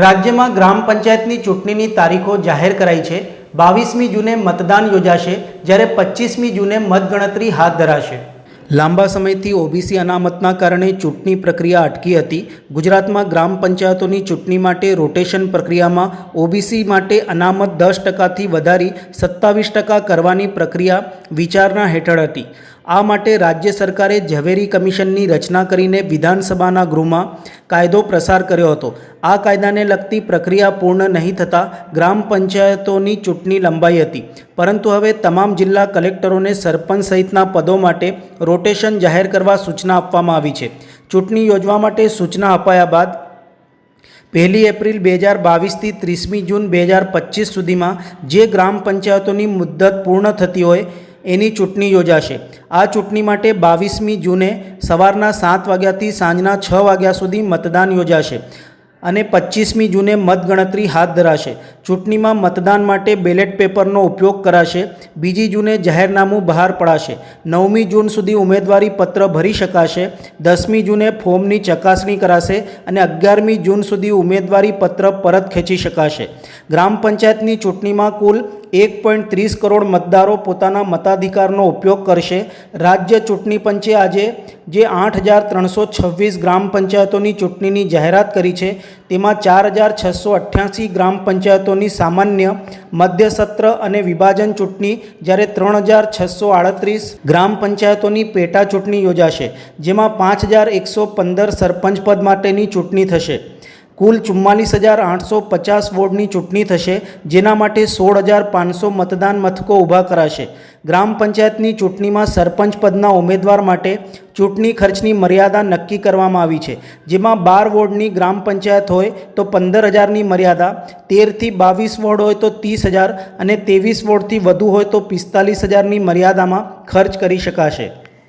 રાજ્યમાં ગ્રામ પંચાયતની ચૂંટણીની તારીખો જાહેર કરાઈ છે. બાવીસમી જૂને મતદાન યોજાશે, જ્યારે પચીસમી જૂને મતગણતરી હાથ ધરાશે. લાંબા સમયથી ઓબીસી અનામતના કારણે ચૂંટણી પ્રક્રિયા અટકી હતી. ગુજરાતમાં ગ્રામ પંચાયતોની ચૂંટણી માટે રોટેશન પ્રક્રિયામાં ઓબીસી માટે અનામત દસ ટકાથી વધારી સત્તાવીસ ટકા કરવાની પ્રક્રિયા વિચારણા હેઠળ હતી. આ માટે રાજ્ય સરકારે ઝવેરી કમિશનની રચના કરીને વિધાનસભાના ગૃહમાં કાયદો પ્રસાર કર્યો હતો. આ કાયદાને લગતી પ્રક્રિયા પૂર્ણ નહીં થતાં ગ્રામ પંચાયતોની ચૂંટણી લંબાઈ હતી. પરંતુ હવે તમામ જિલ્લા કલેક્ટરોને સરપંચ સહિતના પદો માટે રોટેશન જાહેર કરવા સૂચના આપવામાં આવી છે. ચૂંટણી યોજવા માટે સૂચના અપાયા બાદ પહેલી એપ્રિલ બે હજાર બાવીસથી ત્રીસમી જૂન બે હજાર પચીસ સુધીમાં જે ગ્રામ પંચાયતોની મુદ્દત પૂર્ણ થતી હોય એની ચૂંટણી યોજાશે. આ ચૂંટણી માટે બાવીસમી જૂને સવારના સાત વાગ્યાથી સાંજના છ વાગ્યા સુધી મતદાન યોજાશે. અને પચીસમી જૂને મતગણતરી હાથ ધરાશે. ચૂંટણીમાં મતદાન માટે બેલેટ પેપરનો ઉપયોગ કરાશે. બીજી જૂને જાહેરનામું બહાર પડાશે. નવમી જૂન સુધી ઉમેદવારી પત્ર ભરી શકાશે. દસમી જૂને ફોર્મની ચકાસણી કરાશે અને અગિયારમી જૂન સુધી ઉમેદવારી પત્ર પરત ખેંચી શકાશે. ગ્રામ પંચાયતની ચૂંટણીમાં કુલ એક પોઈન્ટ ત્રીસ કરોડ મતદારો પોતાના મતાધિકારનો ઉપયોગ કરશે. રાજ્ય ચૂંટણી પંચે આજે જે આઠ હજાર ત્રણસો છવ્વીસ ગ્રામ પંચાયતોની ચૂંટણીની જાહેરાત કરી છે તેમાં ચાર હજાર છસો અઠ્યાસી ગ્રામ પંચાયતોની સામાન્ય મધ્ય સત્ર અને વિભાજન ચૂંટણી, જ્યારે ત્રણ હજાર છસો આડત્રીસ ગ્રામ પંચાયતોની પેટા ચૂંટણી યોજાશે, જેમાં પાંચ હજાર એકસો પંદર સરપંચ પદ માટેની ચૂંટણી થશે. કુલ ચુમ્માલીસ હજાર આઠસો પચાસ વોર્ડની ચૂંટણી થશે, જેના માટે સોળ હજાર પાંચસો મતદાન મથકો ઊભા કરાશે. ગ્રામ પંચાયતની ચૂંટણીમાં સરપંચ પદના ઉમેદવાર માટે ચૂંટણી ખર્ચની મર્યાદા નક્કી કરવામાં આવી છે. જેમાં બાર વોર્ડની ગ્રામ પંચાયત હોય તો પંદર હજારની મર્યાદા, તેરથી બાવીસ વોર્ડ હોય તો ત્રીસ હજાર અને ત્રેવીસ વોર્ડથી વધુ હોય તો પિસ્તાલીસ હજારની મર્યાદામાં ખર્ચ કરી શકાશે.